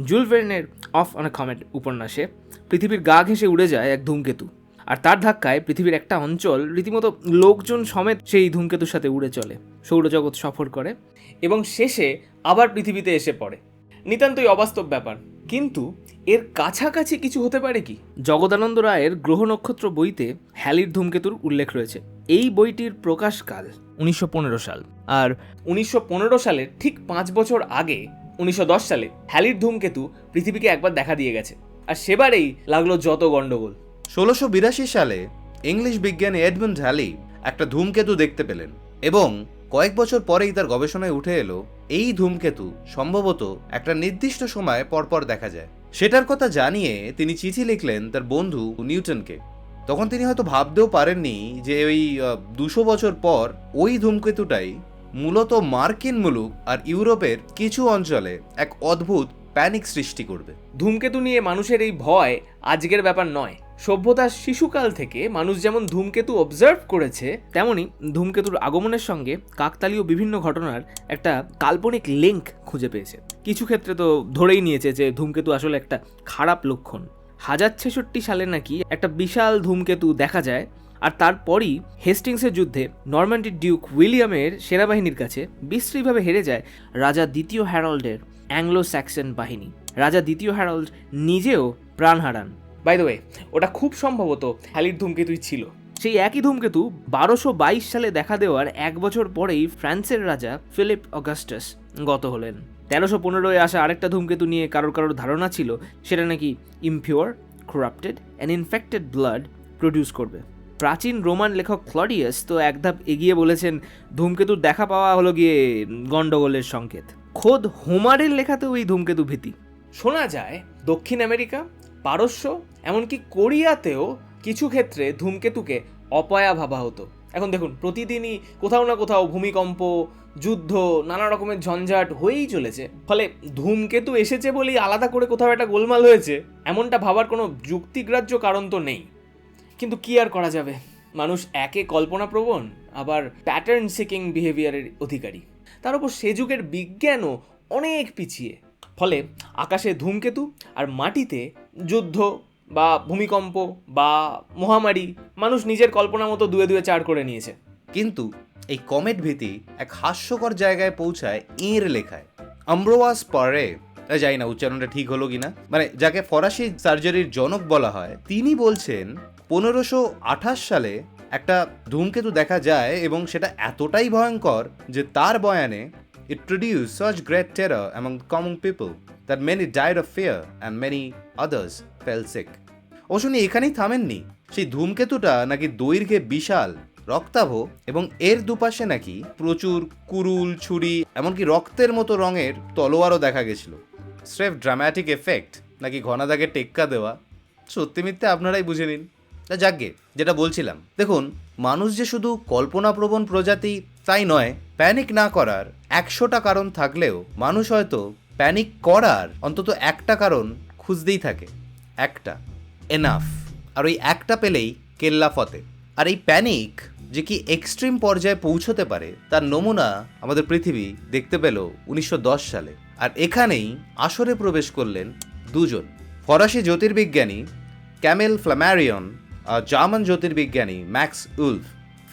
Joule ভের্নের off on comet উপন্যাসে পৃথিবীর গা ঘেঁষে উড়ে যায় এক ধূমকেতু। আর তার ধাক্কায় পৃথিবীর একটা অঞ্চল, রীতিমতো লোকজন সমেত সেই ধূমকেতুর সাথে উড়ে চলে, সৌরজগৎ সফর করে এবং শেষে আবার পৃথিবীতে এসে পড়ে। নিতান্তই অবাস্তব ব্যাপার। কিন্তু এর কাছাকাছি কিছু হতে পারে কি? জগদানন্দ রায়ের গ্রহ নক্ষত্র বইতে হ্যালির ধূমকেতুর উল্লেখ রয়েছে। এই বইটির প্রকাশকাল উনিশশো পনেরো সাল। আর উনিশশো পনেরো সালের ঠিক পাঁচ বছর আগে উনিশশো দশ সালে হ্যালির ধূমকেতু পৃথিবীকে একবার দেখা দিয়ে গেছে। আর সেবারেই লাগল যত গন্ডগোল ষোলোশো বিরাশি সালে ইংলিশ বিজ্ঞানী এডমন্ড হ্যালি একটা ধূমকেতু দেখতে পেলেন এবং কয়েক বছর পরেই তার গবেষণায় উঠে এলো, এই ধূমকেতু সম্ভবত একটা নির্দিষ্ট সময় পরপর দেখা যায়। সেটার কথা জানিয়ে তিনি চিঠি লিখলেন তার বন্ধু নিউটনকে। তখন তিনি হয়তো ভাবতেও পারেননি যে ওই দুশো বছর পর ওই ধূমকেতুটাই মূলত মার্কিন মুলুক আর ইউরোপের কিছু অঞ্চলে এক অদ্ভুত প্যানিক সৃষ্টি করবে। ধূমকেতু নিয়ে মানুষের এই ভয় আজকের ব্যাপার নয়। সভ্যতার শিশুকাল থেকে মানুষ যেমন ধূমকেতু অবজার্ভ করেছে, তেমনি ধূমকেতুর আগমনের সঙ্গে কাকতালীয় বিভিন্ন ঘটনার একটা কাল্পনিক লিঙ্ক খুঁজে পেয়েছে। কিছু ক্ষেত্রে তো ধরেই নিয়েছে যে ধূমকেতু আসলে একটা খারাপ লক্ষণ। হাজার ছেষট্টি সালে নাকি একটা বিশাল ধূমকেতু দেখা যায় আর তারপরই হেস্টিংসের যুদ্ধে নরম্যান্ডি ডিউক উইলিয়ামের সেনাবাহিনীর কাছে বিশ্রীভাবে হেরে যায় রাজা দ্বিতীয় হ্যারল্ডের অ্যাংলো স্যাক্সন বাহিনী। রাজা দ্বিতীয় হ্যারল্ড নিজেও প্রাণ হারান। বাই দ্য ওয়ে ওটা খুব সম্ভবত হ্যালির ধূমকেতুই ছিল। সেই একই ধূমকেতু বারোশো বাইশ সালে দেখা দেওয়ার এক বছর পরেই ফ্রান্সের রাজা ফিলিপ অগাস্টাস গত হলেন। তেরোশো পনেরোয় আসা আরেকটা ধূমকেতু নিয়ে কারোর কারোর ধারণা ছিল সেটা নাকি impure corrupted and infected blood produce করবে। প্রাচীন রোমান লেখক ক্লডিয়াস তো এক ধাপ এগিয়ে বলেছেন ধূমকেতুর দেখা পাওয়া হলো গিয়ে গন্ডগোলের সংকেত। খোদ হোমারের লেখাতেও এই ধূমকেতু ভীতি। শোনা যায়, দক্ষিণ আমেরিকা, পারস্য, এমনকি কোরিয়াতেও কিছু ক্ষেত্রে ধূমকেতুকে অপয়া ভাবা হতো। এখন দেখুন, প্রতিদিনই কোথাও না কোথাও ভূমিকম্প, যুদ্ধ, নানা রকমের ঝঞ্ঝাট হয়েই চলেছে। ফলে ধূমকেতু এসেছে বলেই আলাদা করে কোথাও একটা গোলমাল হয়েছে, এমনটা ভাবার কোনো যুক্তিগ্রাহ্য কারণ তো নেই। কিন্তু কি আর করা যাবে? মানুষ একে কল্পনাপ্রবণ, আবার প্যাটার্ন সিকিং বিহেভিয়ারের অধিকারী। তার উপর সে যুগের বিজ্ঞানও অনেক পিছিয়ে। ফলে আকাশে ধূমকেতু আর মাটিতে যুদ্ধ বা ভূমিকম্প বা মহামারী মানুষ নিজের কল্পনা মতো দুয়ে দুয়ে চার করে নিয়েছে। কিন্তু এই কমেট ভীতি এক হাস্যকর জায়গায় পৌঁছায় এর লেখায়। আম্ব্রোয়াস পারে যাই না উচ্চারণটা ঠিক হলো কিনা মানে যাকে ফরাসি সার্জারির জনক বলা হয়, তিনি বলছেন পনেরোশো আঠাশ সালে একটা ধূমকেতু দেখা যায় এবং সেটা এতটাই ভয়ঙ্কর যে তার বয়ানে it produce such great terror among common people that many died of fear and many others fell sick অবশ্য উনি এখানেই থামেননি? সেই ধূমকেতুটা নাকি দৈর্ঘ্যে বিশাল, রক্তাভ এবং এর দুপাশে নাকি প্রচুর কুরুল, ছুরি, এমনকি রক্তের মতো রঙের তলোয়ারও দেখা গেছিল। স্রেফ ড্রামাটিক এফেক্ট নাকি ঘনাদাগে টেক্কা দেওয়া। সত্যি মিথ্যে আপনারাই বুঝে নিন। তা যাকগে, যেটা বলছিলাম। দেখুন, মানুষ যে শুধু কল্পনাপ্রবণ প্রজাতি তাই নয় প্যানিক না করার একশোটা কারণ থাকলেও মানুষ হয়তো প্যানিক করার অন্তত একটা কারণ খুঁজতেই থাকে। একটা এনাফ আর ওই একটা পেলেই কেল্লা ফতে। আর এই প্যানিক যে কি এক্সট্রিম পর্যায়ে পৌঁছতে পারে, তার নমুনা আমাদের পৃথিবী দেখতে পেল উনিশশো দশ সালে। আর এখানেই আসরে প্রবেশ করলেন দুজন। ফরাসি জ্যোতির্বিজ্ঞানী ক্যামেল ফ্ল্যামারিয়ন আর জার্মান জ্যোতির্বিজ্ঞানী ম্যাক্স উলফ।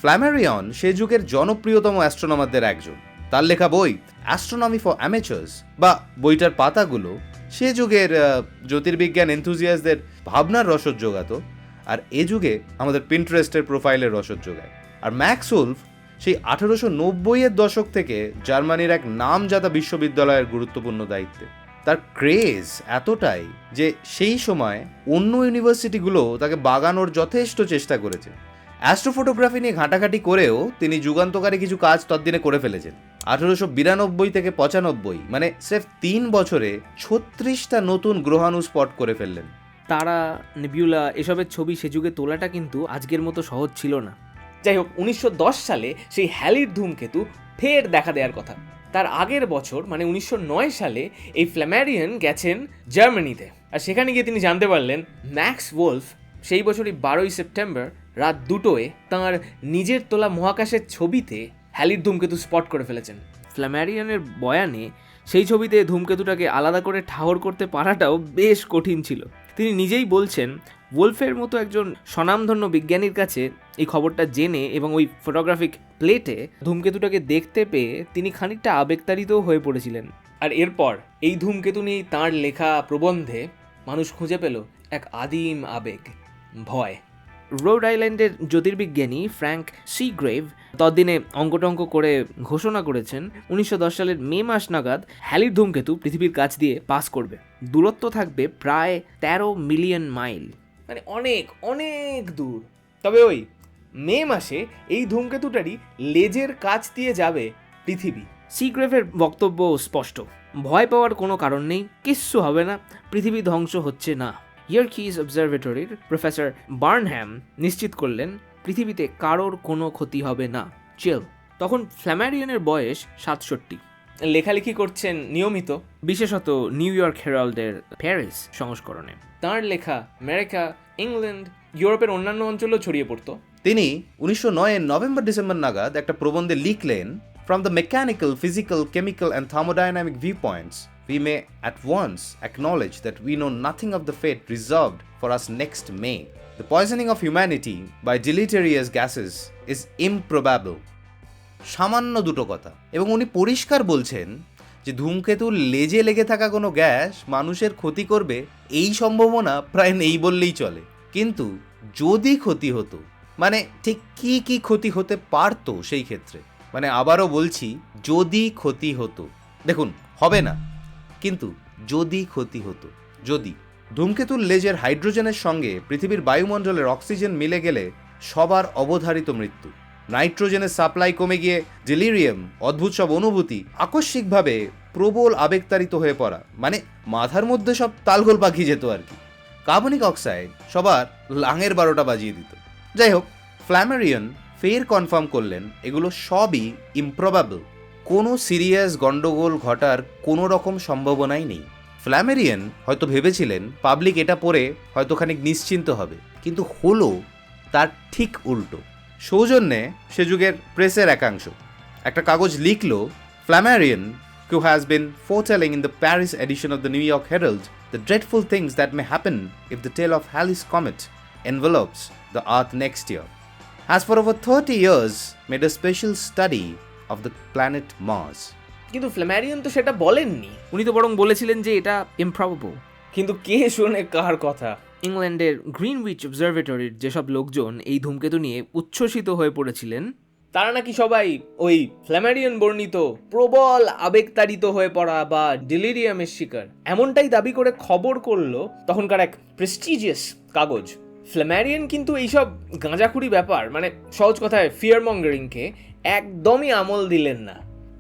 ফ্ল্যামারিয়ন সে যুগের জনপ্রিয়তম অ্যাস্ট্রোনমারদের একজন। তার লেখা বই অ্যাস্ট্রোনমি ফর অ্যামেচার্স বা বইটার পাতাগুলো সে যুগের জ্যোতির্বিজ্ঞান এনথুজিয়াসদের ভাবনার রসদ যোগাতো আর এ যুগে আমাদের পিন্টারেস্টের প্রোফাইলের রসদ যোগায়। আর ম্যাক্স উলফ সেই আঠেরোশো নব্বইয়ের দশক থেকে জার্মানির এক নামজাদা বিশ্ববিদ্যালয়ের গুরুত্বপূর্ণ দায়িত্বে। তার ক্রেজ এতটাই যে সেই সময় অন্য ইউনিভার্সিটিগুলো তাকে বাগানোর যথেষ্ট চেষ্টা করেছে। অ্যাস্ট্রোফটোগ্রাফি নিয়ে ঘাঁটাঘাঁটি করেও তিনি যুগান্তকারী কিছু কাজ তদ্দিনে করে ফেলেছেন। আঠেরোশো বিরানব্বই থেকে পঁচানব্বই মানে স্রেফ তিন বছরে ছত্রিশটা নতুন গ্রহাণু স্পট করে ফেললেন। তারা নেবিউলা এসবের ছবি সে যুগে তোলাটা কিন্তু আজকের মতো সহজ ছিল না। যাই হোক, উনিশশো দশ সালে সেই হ্যালির ধূমকেতু ফের দেখা দেওয়ার কথা। তার আগের বছর মানে উনিশশো নয় সালে, এই ফ্ল্যামারিয়ান গেছেন জার্মানিতে। আর সেখানে গিয়ে তিনি জানতে পারলেন, ম্যাক্স ওলফ সেই বছরই বারোই সেপ্টেম্বর রাত দুটোয় তাঁর নিজের তোলা মহাকাশের ছবিতে হ্যালির ধূমকেতু স্পট করে ফেলেছেন। ফ্ল্যামারিয়ানের বয়ানে সেই ছবিতে ধূমকেতুটাকে আলাদা করে ঠাহর করতে পারাটাও বেশ কঠিন ছিল। তিনি নিজেই বলছেন ওলফের মতো একজন স্বনামধন্য বিজ্ঞানীর কাছে এই খবরটা জেনে এবং ওই ফটোগ্রাফিক প্লেটে ধূমকেতুটাকে দেখতে পেয়ে তিনি খানিকটা আবেগতাড়িতও হয়ে পড়েছিলেন। আর এরপর এই ধূমকেতু নিয়েই তাঁর লেখা প্রবন্ধে মানুষ খুঁজে পেল এক আদিম আবেগ, ভয়। রোড আইল্যান্ডের জ্যোতির্বিজ্ঞানী ফ্র্যাঙ্ক সিগ্রেভ ততদিনে অঙ্কটঙ্ক করে ঘোষণা করেছেন, উনিশশো দশ সালের মে মাস নাগাদ হ্যালির ধূমকেতু পৃথিবীর কাছ দিয়ে পাস করবে। দূরত্ব থাকবে প্রায় তেরো মিলিয়ন মাইল। মানে অনেক অনেক দূর। তবে ওই মে মাসে এই ধূমকেতুটারই লেজের কাছ দিয়ে যাবে পৃথিবী। সিগ্রেভের বক্তব্য স্পষ্ট। ভয় পাওয়ার কোনো কারণ নেই কিচ্ছু হবে না পৃথিবী ধ্বংস হচ্ছে না। ইয়ারকিজ অবজারভেটরির প্রফেসর বার্নহ্যাম নিশ্চিত করলেন পৃথিবীতে কারোর কোনো ক্ষতি হবে না। চেল তখন ফ্ল্যামারিয়ানের বয়স সাতষট্টি। লেখালেখি করছেন নিয়মিত। বিশেষত নিউ ইয়র্ক হেরাল্ডের প্যারিস সংস্করণে। তাঁর লেখা আমেরিকা ইংল্যান্ড ইউরোপের অন্যান্য অঞ্চলেও ছড়িয়ে পড়তো। তিনি উনিশশো নয়ের নভেম্বর ডিসেম্বর নাগাদ একটা প্রবন্ধে লিখলেন from the mechanical physical chemical and thermodynamic view points we may at once acknowledge that we know nothing of the fate reserved for us next May. The poisoning of humanity by deleterious gases is improbable. সামান্য দুটো কথা এবং উনি পরিষ্কার বলছেন যে ধূমকেতুর লেজে লেগে থাকা কোনো গ্যাস মানুষের ক্ষতি করবে, এই সম্ভাবনা প্রায় নেই বললেই চলে কিন্তু যদি ক্ষতি হতো মানে ঠিক কি কি ক্ষতি হতে পারতো সেই ক্ষেত্রে? মানে আবারও বলছি, যদি ক্ষতি হতো, দেখুন, হবে না, কিন্তু যদি ক্ষতি হতো, যদি ধূমকেতুর লেজের হাইড্রোজেনের সঙ্গে পৃথিবীর বায়ুমণ্ডলের অক্সিজেন মিলে গেলে সবার অবধারিত মৃত্যু। নাইট্রোজেনের সাপ্লাই কমে গিয়ে ডেলিরিয়াম অদ্ভুত সব অনুভূতি আকস্মিকভাবে প্রবল আবেগতাড়িত হয়ে পড়া। মানে মাথার মধ্যে সব তালগোল পাখি যেত আর কি। কার্বনিক অক্সাইড সবার লাঙের বারোটা বাজিয়ে দিত। যাই হোক ফ্ল্যামেরিয়ান ফের কনফার্ম করলেন, এগুলো সবই ইমপ্রবাবল কোনো সিরিয়াস গন্ডগোল ঘটার কোনো রকম সম্ভাবনাই নেই। ফ্ল্যামেরিয়ান হয়তো ভেবেছিলেন পাবলিক এটা পড়ে হয়তো খানিক নিশ্চিন্ত হবে, কিন্তু হলো তার ঠিক উল্টো। সৌজন্যে সে যুগের প্রেসের একাংশ। একটা কাগজ লিখল Flammarion who has been foretelling in the Paris edition of the New York Herald, the dreadful things that may happen if the tail of Halley's comet envelopes the Earth next year, has for over 30 years made a special study of the planet Mars. কিন্তু ফ্ল্যামারিয়ান তো সেটা বলেননি। উনি তো বরং বলেছিলেন যে এটা ইমপ্রবাবল কিন্তু কে শোনে কার কথা? ইংল্যান্ডের গ্রিনউইচ অবজারভেটরির যেসব লোকজন এই ধূমকেতু নিয়ে উচ্ছ্বসিত হয়ে পড়েছিলেন তারা নাকি সবাই ওই ফ্ল্যামারিয়ান বর্ণিত প্রবল আবেগতাড়িত হয়ে পড়া বা ডিলিরিয়ামের শিকার। এমনটাই দাবি করে খবর করল তখনকার এক প্রেস্টিজিয়াস কাগজ। ফ্ল্যামারিয়ান কিন্তু এইসব গাঁজাখুরি ব্যাপার মানে সহজ কথায় ফিয়ার মঙ্গারিংকে একদমই আমল দিলেন না।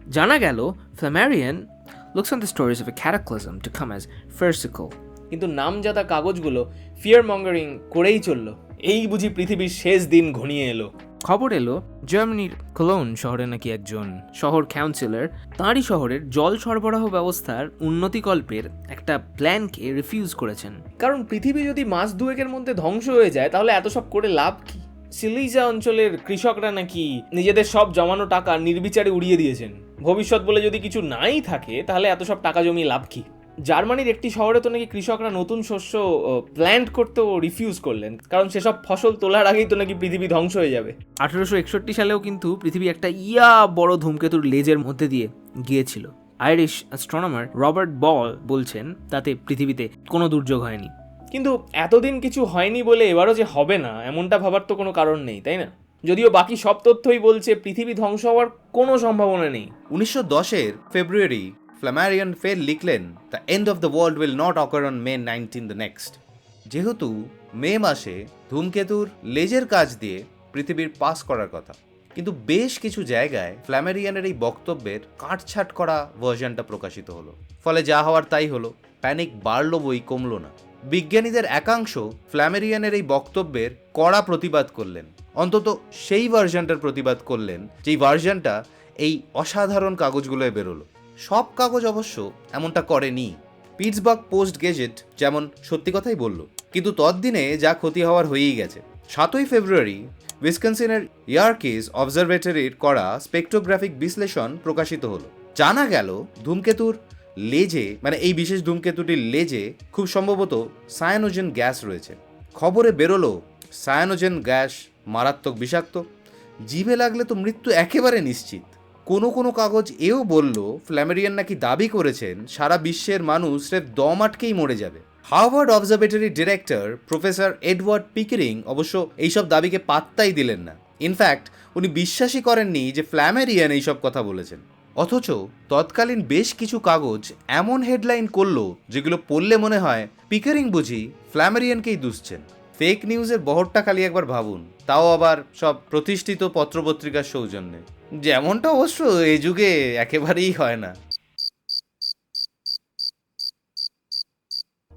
জানা গেল Flammarion looks on the stories of a cataclysm to come as farcical, কিন্তু নামজাদা কাগজগুলো ফিয়ার মঙ্গারিং করেই চলল। এই বুঝি পৃথিবীর শেষ দিন ঘনিয়ে এলো। খবর এলো জার্মানির কোলোন শহরে নাকি একজন শহর কাউন্সিলর তাঁরই শহরের জল সরবরাহ ব্যবস্থার উন্নতিকল্পের একটা প্ল্যানকে রিফিউজ করেছেন। কারণ পৃথিবী যদি মাস দুয়েকের মধ্যে ধ্বংস হয়ে যায়, তাহলে এত সব করে লাভ কি? সিলিজা অঞ্চলের কৃষকরা নাকি নিজেদের সব জমানো টাকা নির্বিচারে উড়িয়ে দিয়েছেন। ভবিষ্যৎ বলে যদি কিছু নাই থাকে, তাহলে এত সব টাকা জমিয়ে লাভ কি? জার্মানির একটি শহরে তো নাকি কৃষকরা নতুন শস্য প্ল্যান্ট করতেও রিফিউজ করলেন। কারণ সেসব ফসল তোলার আগেই তো নাকি পৃথিবী ধ্বংস হয়ে যাবে। আঠেরোশো একষট্টি সালেও কিন্তু পৃথিবী একটা ইয়া বড় ধূমকেতুর লেজের মধ্যে দিয়ে গিয়েছিল। আইরিশ অ্যাস্ট্রোনমার রবার্ট বল বলছেন তাতে পৃথিবীতে কোনো দুর্যোগ হয়নি। কিন্তু এতদিন কিছু হয়নি বলে এবারও যে হবে না এমনটা ভাবার তো কোনো কারণ নেই তাই না? যদিও বাকি সব তথ্যই বলছে পৃথিবী ধ্বংস হওয়ার কোনো সম্ভাবনা নেই। উনিশশো দশের ফেব্রুয়ারি ফ্ল্যামারিয়ান ফের লিখলেন the end of the world will not occur on May nineteen the next যেহেতু মে মাসে ধূমকেতুর লেজের কাজ দিয়ে পৃথিবীর পাস করার কথা, কিন্তু বেশ কিছু জায়গায় ফ্ল্যামেরিয়ানের এই বক্তব্যের কাটছাট করা ভার্সনটা প্রকাশিত হলো। ফলে যা হওয়ার তাই হলো প্যানিক বাড়ল বই কমল না। বিজ্ঞানীদের একাংশ ফ্ল্যামেরিয়ানের এই বক্তব্যের কড়া প্রতিবাদ করলেন। অন্তত সেই ভার্সনটার প্রতিবাদ করলেন, যেই ভার্সনটা এই অসাধারণ কাগজগুলোয় বেরোলো। সব কাগজ অবশ্য এমনটা করেনি। পিটসবার্গ পোস্ট গেজেট যেমন সত্যি কথাই বলল, কিন্তু ততদিনে যা ক্ষতি হওয়ার হয়েই গেছে। সাতই ফেব্রুয়ারি উইসকনসিনের ইয়ারকেস অবজারভেটরির করা স্পেকট্রোগ্রাফিক বিশ্লেষণ প্রকাশিত হলো। জানা গেল, ধূমকেতুর লেজে মানে এই বিশেষ ধূমকেতুটির লেজে খুব সম্ভবত সায়ানোজেন গ্যাস রয়েছে। খবরে বেরোলো, সায়ানোজেন গ্যাস মারাত্মক বিষাক্ত, জিভে লাগলে তো মৃত্যু একেবারে নিশ্চিত। কোনো কোনো কাগজ এও বলল, ফ্ল্যামেরিয়ান নাকি দাবি করেছেন, সারা বিশ্বের মানুষ স্রেফ দম আটকেই মরে যাবে। Harvard observatory director professor Edward Pickering অবশ্য এইসব দাবিকে পাত্তাই দিলেন না। ইনফ্যাক্ট উনি বিশ্বাসই করেননি যে ফ্ল্যামেরিয়ান এইসব কথা বলেছেন। অথচ তৎকালীন বেশ কিছু কাগজ এমন হেডলাইন করল, যেগুলো পড়লে মনে হয় পিকারিং বুঝি ফ্ল্যামেরিয়ানকেই দুষছেন। ফেক নিউজের বহরটা খালি একবার ভাবুন, তাও আবার সব প্রতিষ্ঠিত পত্রপত্রিকার সৌজন্যে। যেমনটা অবশ্য এ যুগে একেবারেই হয় না।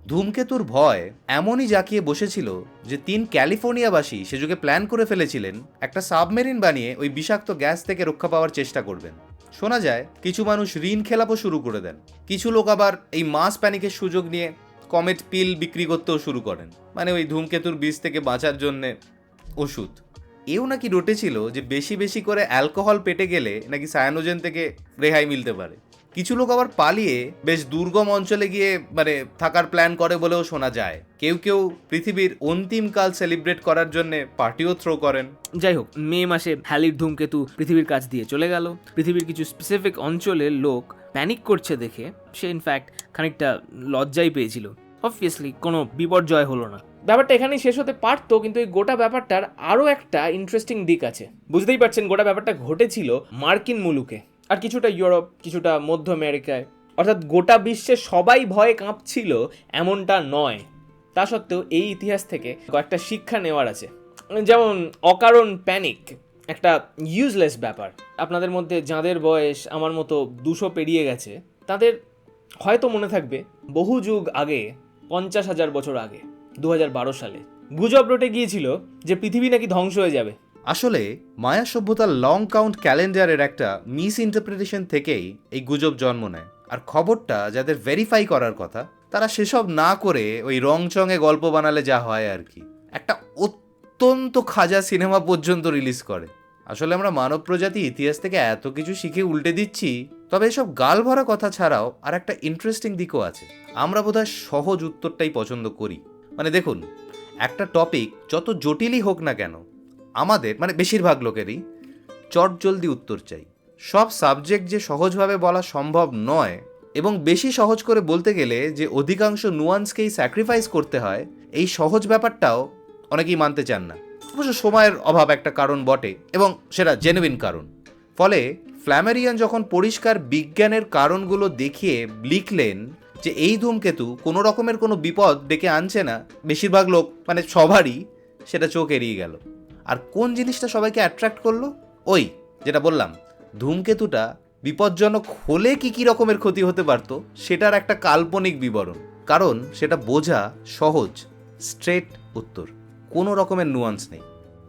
ধূমকেতুর ভয় এমনই জাকিয়ে বসেছিল যে তিন ক্যালিফোর্নিয়াবাসী সে যুগে প্ল্যান করে ফেলেছিলেন একটা সাবমেরিন বানিয়ে ওই বিষাক্ত গ্যাস থেকে রক্ষা পাওয়ার চেষ্টা করবেন। শোনা যায়, কিছু মানুষ ঋণ খেলাপও শুরু করে দেন। কিছু লোক আবার এই মাস প্যানিকের সুযোগ নিয়ে কমেট পিল বিক্রি করতেও শুরু করেন। মানে ওই ধূমকেতুর বীজ থেকে বাঁচার জন্যে ওষুধ। এও নাকি রটেছিল যে বেশি বেশি করে অ্যালকোহল পেটে গেলে নাকি সায়ানোজেন থেকে রেহাই মিলতে পারে। কিছু লোক আবার পালিয়ে বেশ দুর্গম অঞ্চলে গিয়ে মানে থাকার প্ল্যান করে বলেও শোনা যায়। কেউ কেউ পৃথিবীর অন্তিম কাল সেলিব্রেট করার জন্য পার্টিও থ্রো করেন। যাই হোক, মে মাসে হ্যালির ধূমকেতু পৃথিবীর কাছ দিয়ে চলে গেল। পৃথিবীর কিছু স্পেসিফিক অঞ্চলের লোক প্যানিক করছে দেখে। সে ইনফ্যাক্ট খানিকটা লজ্জাই পেয়েছিল। অবভিয়াসলি কোনো বিপর্যয় হলো না। ব্যাপারটা এখানেই শেষ হতে পারতো, কিন্তু এই গোটা ব্যাপারটার আরও একটা ইন্টারেস্টিং দিক আছে। বুঝতেই পারছেন, গোটা ব্যাপারটা ঘটেছিল মার্কিন মুলুকে, আর কিছুটা ইউরোপ, কিছুটা মধ্য আমেরিকায়। অর্থাৎ গোটা বিশ্বে সবাই ভয়ে কাঁপছিল এমনটা নয়। তা সত্ত্বেও এই ইতিহাস থেকে কয়েকটা শিক্ষা নেওয়ার আছে। যেমন অকারণ প্যানিক, একটা ইউজলেস ব্যাপার। আপনাদের মধ্যে যাদের বয়স আমার মতো দুশো পেরিয়ে গেছে, তাদের হয়তো মনে থাকবে, বহু যুগ আগে, পঞ্চাশ হাজার বছর আগে দু হাজার বারো সালে। গুজব রটে গিয়েছিল যে পৃথিবী নাকি ধ্বংস হয়ে যাবে। আসলে, মায়া সভ্যতার লং কাউন্ট ক্যালেন্ডারের একটা মিস ইন্টারপ্রিটেশন থেকেই এই গুজব জন্ম নেয়। আর খবরটা যাদের ভেরিফাই করার কথা, তারা সেসব না করে ওই রং চঙে গল্প বানালে যা হয় আর কি। একটা অত্যন্ত খাজা সিনেমা পর্যন্ত রিলিজ করে। আসলে আমরা মানব প্রজাতি ইতিহাস থেকে এত কিছু শিখে উল্টে দিচ্ছি, তবে এসব গাল ভরা কথা ছাড়াও আর একটা ইন্টারেস্টিং দিকও আছে। আমরা বোধহয় সহজ উত্তরটাই পছন্দ করি। মানে দেখুন, একটা টপিক যত জটিলই হোক না কেন, আমাদের মানে বেশিরভাগ লোকেরই চট জলদি উত্তর চাই। সব সাবজেক্ট যে সহজভাবে বলা সম্ভব নয় এবং বেশি সহজ করে বলতে গেলে যে অধিকাংশ নুয়ান্সকেই স্যাক্রিফাইস করতে হয়, এই সহজ ব্যাপারটাও অনেকেই মানতে চান না। অবশ্য সময়ের অভাব একটা কারণ বটে এবং সেটা জেনুইন কারণ। ফলে ফ্ল্যামেরিয়ান যখন পরিষ্কার বিজ্ঞানের কারণগুলো দেখিয়ে লিখলেন যে এই ধূমকেতু কোনো রকমের কোনো বিপদ ডেকে আনছে না, বেশিরভাগ লোক মানে সবারই সেটা চোখ এড়িয়ে গেল। আর কোন জিনিসটা সবাইকে অ্যাট্রাক্ট করল? ওই, যেটা বললাম, ধূমকেতুটা বিপজ্জনক হলে কি কি রকমের ক্ষতি হতে পারত, সেটার একটা কাল্পনিক বিবরণ। কারণ সেটা বোঝা সহজ স্ট্রেট উত্তর। কোনো রকমের নুয়ান্স নেই।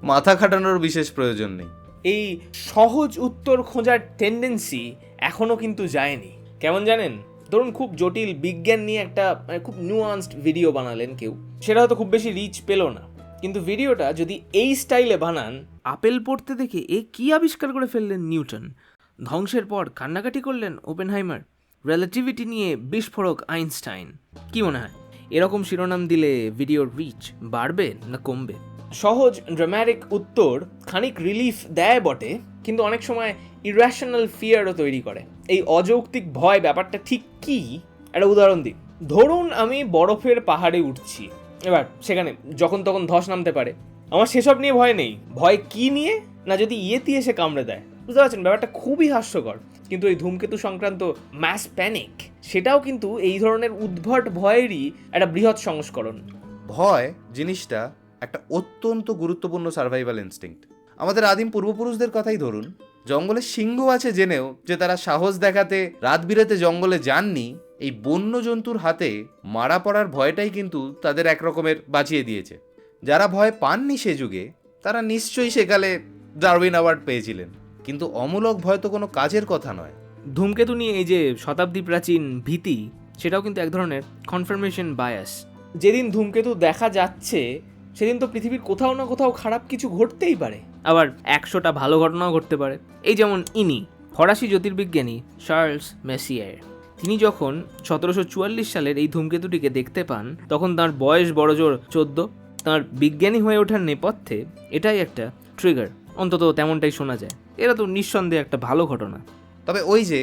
মাথা খাটানোর বিশেষ প্রয়োজন নেই। এই সহজ উত্তর খোঁজার টেন্ডেন্সি এখনও কিন্তু যায়নি। কেমন জানেন? ধরুন খুব জটিল বিজ্ঞান নিয়ে একটা মানে খুব নিউয়ান্সড ভিডিও বানালেন কেউ সেটা হয়তো খুব বেশি রিচ পেল না। কিন্তু ভিডিওটা যদি এই স্টাইলে বানান আপেল পড়তে দেখে এ কি আবিষ্কার করে ফেললেন নিউটন? ধ্বংসের পর কান্নাকাটি করলেন ওপেনহাইমার রিলেটিভিটি নিয়ে বিস্ফোরক আইনস্টাইন। কি মনে হয়? এরকম শিরোনাম দিলে ভিডিওর রিচ বাড়বে না কমবে? সহজ ড্রামাটিক উত্তর খানিক রিলিফ দেয় বটে কিন্তু অনেক সময় ইরাশনাল ফিয়ারও তৈরি করে। এই অযৌক্তিক ভয় ব্যাপারটা ঠিক কি? একটা উদাহরণ দিই। ধরুন আমি বরফের পাহাড়ে উঠছি। এবার সেখানে যখন তখন ধস নামতে পারে। আমার সেসব নিয়ে ভয় নেই। ভয় কি নিয়ে? না যদি ইয়েতি এসে কামড়ে দেয়। বুঝতে পারছেন? ব্যাপারটা খুবই হাস্যকর। কিন্তু এই ধূমকেতু সংক্রান্ত ম্যাস প্যানিক সেটাও কিন্তু এই ধরনের উদ্ভট ভয়েরই একটা বৃহৎ সংস্করণ। ভয় জিনিসটা একটা অত্যন্ত গুরুত্বপূর্ণ সার্ভাইভাল ইনস্টিংক্ট আমাদের আদিম পূর্বপুরুষদের কথাই ধরুন। জঙ্গলে সিংহ আছে জেনেও যে তারা সাহস দেখাতে রাত বিরেতে জঙ্গলে যাননি, এই বন্য জন্তুর হাতে মারা পড়ার ভয়টাই কিন্তু তাদের এক রকমের বাঁচিয়ে দিয়েছে। যারা ভয় পাননি সে যুগে, তারা নিশ্চয়ই সেকালে ডারউইন অ্যাওয়ার্ড পেয়েছিলেন। কিন্তু অমূলক ভয় তো কোনো কাজের কথা নয়। ধূমকেতু নিয়ে এই যে শতাব্দী প্রাচীন ভীতি, সেটাও কিন্তু এক ধরনের কনফার্মেশন বায়াস যেদিন ধূমকেতু দেখা যাচ্ছে, সেদিন তো পৃথিবীর কোথাও না কোথাও খারাপ কিছু ঘটতেই পারে। আবার একশোটা ভালো ঘটনাও ঘটতে পারে। এই যেমন ইনি, ফরাসি জ্যোতির্বিজ্ঞানী চার্লস মেসিয়ার। তিনি যখন সতেরোশো চুয়াল্লিশ সালের এই ধূমকেতুটিকে দেখতে পান, তখন তার বয়স বড়জোর চোদ্দ। তার বিজ্ঞানী হয়ে ওঠার নেপথ্যে এটাই একটা ট্রিগার অন্তত তেমনটাই শোনা যায়। এরা তো নিঃসন্দেহে একটা ভালো ঘটনা। তবে ওই যে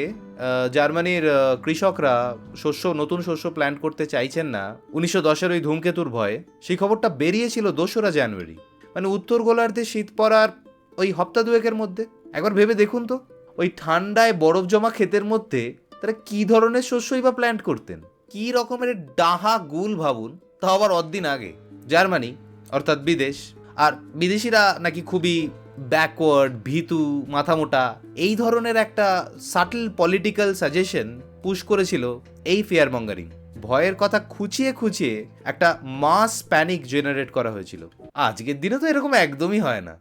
জার্মানির কৃষকরা শস্য, নতুন শস্য প্ল্যান্ট করতে চাইছেন না, উনিশশো দশের ওই ধূমকেতুর ভয়ে, সেই খবরটা বেরিয়েছিল দোসরা জানুয়ারি। মানে উত্তর গোলার্ধে শীত পড়ার ওই হপ্তা দুয়েকের মধ্যে? একবার ভেবে দেখুন তো। ওই ঠান্ডায় বরফ জমা ক্ষেতের মধ্যে তারা কি ধরনের শস্যই বা প্ল্যান্ট করতেন? কি রকমের ডাহা গুল ভাবুন? তা আবার অদ্দিন আগে। জার্মানি, অর্থাৎ বিদেশ। আর বিদেশিরা নাকি খুবই ব্যাকওয়ার্ড ভীতু, মাথামোটা, এই ধরনের একটা সাটল পলিটিক্যাল সাজেশন পুশ করেছিল এই ফেয়ার মঙ্গারিং ভয়ের কথা খুঁচিয়ে খুঁচিয়ে একটা মাস প্যানিক জেনারেট করা হয়েছিল। আজকের দিনে তো এরকম একদমই হয় না।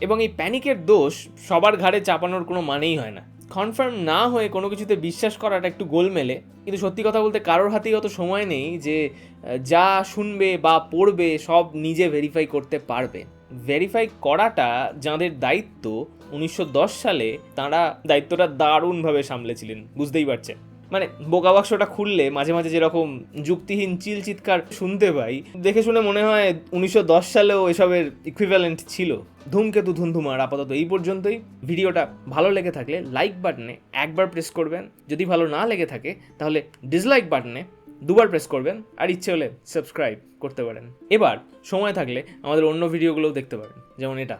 এবং এই প্যানিকের দোষ সবার ঘাড়ে চাপানোর কোনো মানেই হয় না। কনফার্ম না হয়ে কোনো কিছুতে বিশ্বাস করাটা একটু গোলমেলে। কিন্তু সত্যি কথা বলতে কারোর হাতেই অত সময় নেই যে যা শুনবে বা পড়বে সব নিজে ভেরিফাই করতে পারবে। ভেরিফাই করাটা যাঁদের দায়িত্ব, উনিশশো দশ সালে তাঁরা দায়িত্বটা দারুণভাবে সামলেছিলেন, বুঝতেই পারছেন। মানে বোকা বাক্সটা খুললে মাঝে মাঝে যেরকম যুক্তিহীন চিল চিৎকার শুনতে পাই, দেখে শুনে মনে হয় উনিশশো দশ সালেও এসবের ইকুইভ্যালেন্ট ছিল। ধূমকেতু ধুমধুমার আপাতত এই পর্যন্তই। ভিডিওটা ভালো লেগে থাকলে লাইক বাটনে একবার প্রেস করবেন। যদি ভালো না লেগে থাকে, তাহলে ডিসলাইক বাটনে দুবার প্রেস করবেন। আর ইচ্ছে হলে সাবস্ক্রাইব করতে পারেন। এবার সময় থাকলে আমাদের অন্য ভিডিওগুলোও দেখতে পারেন। যেমন এটা।